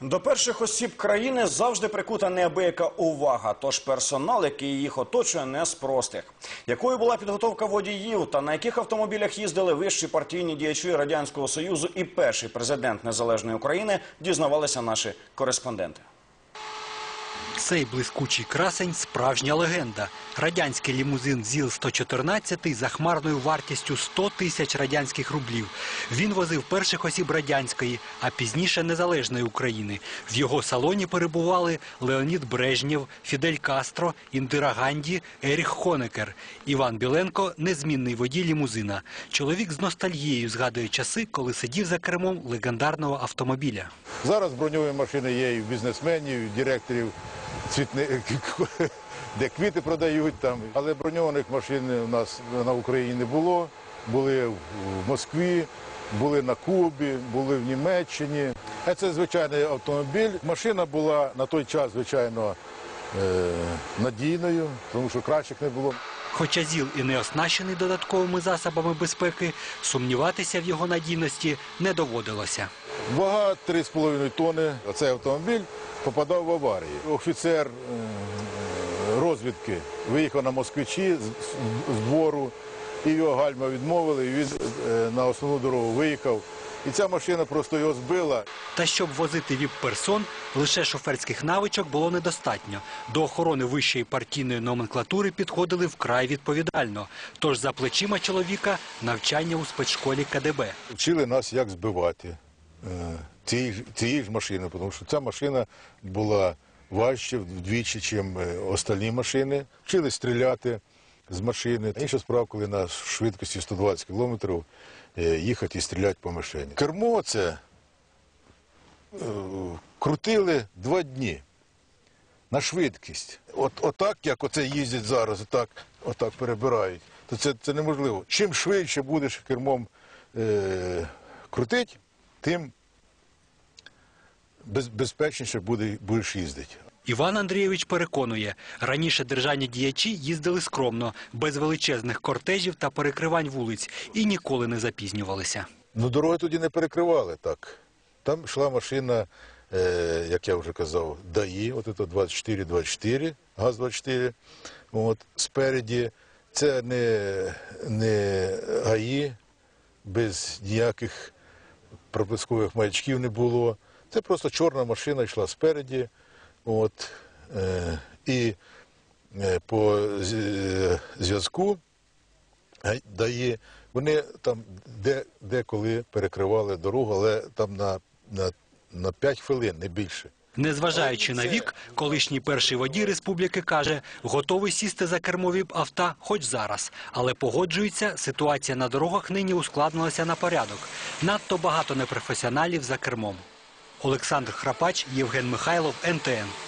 До перших осіб країни завжди прикута неабияка увага. Тож персонал, який їх оточує, не з простих. Якою була підготовка водіїв та на яких автомобілях їздили вищі партійні діячі радянського союзу і перший президент незалежної України, дізнавалися наші кореспонденти. Цей блискучий красень – справжня легенда. Радянський лімузин ЗІЛ-114 за хмарною вартістю 100 тисяч радянських рублів. Він возив перших осіб радянської, а пізніше незалежної України. В його салоні перебували Леонід Брежнєв, Фідель Кастро, Індира Ганді, Еріх Хонекер. Іван Біленко – незмінний водій лімузина. Чоловік з ностальгією згадує часи, коли сидів за кермом легендарного автомобіля. Зараз броньові машини є і в бізнесменів, і в директорів, цвітни... де квіти продають там. Але броньованих машин у нас на Україні не було. Були в Москві, були на Кубі, були в Німеччині. А Це звичайний автомобіль. Машина була на той час, звичайно, е, надійною, тому що кращих не було. Хоча ЗІЛ і не оснащений додатковими засобами безпеки, сумніватися в його надійності не доводилося. Вага 3,5 тонни. Цей автомобіль попадав в аварії. Офіцер е, розвідки виїхав на москвичі з двору, і його гальма відмовили, і він е, на основну дорогу виїхав. І ця машина просто його збила. Та щоб возити віп-персон, лише шоферських навичок було недостатньо. До охорони вищої партійної номенклатури підходили вкрай відповідально. Тож за плечима чоловіка навчання у спецшколі КДБ. Вчили нас, як збивати е, цієї, цієї ж машини, тому що ця машина була важче вдвічі, ніж остальні машини. Вчили стріляти з машини. Інша справа, коли на швидкості 120 кілометрів е, їхати і стріляти по мишені. Кермо це е, крутили два дні на швидкість. От, отак, як оце їздять зараз, отак, отак перебирають, то це, це неможливо. Чим швидше будеш кермом е, крутити, тим без, безпечніше буде, будеш їздити. Іван Андрійович переконує, раніше державні діячі їздили скромно, без величезних кортежів та перекривань вулиць і ніколи не запізнювалися. Ну, дороги тоді не перекривали так. Там йшла машина, е, як я вже казав, ДАІ, от це 24-24, ГАЗ-24. От, спереді це не, не ГАІ, без ніяких пропускових маячків не було. Це просто чорна машина йшла спереді. От, е, і е, по е, зв'язку дає. Вони там де, деколи перекривали дорогу, але там на, на, на 5 хвилин, не більше. Незважаючи на вік, колишній перший водій республіки каже, готовий сісти за кермо віп-авто хоч зараз. Але погоджується, ситуація на дорогах нині ускладнилася на порядок. Надто багато непрофесіоналів за кермом. Олександр Храпач, Євген Михайлов, НТН.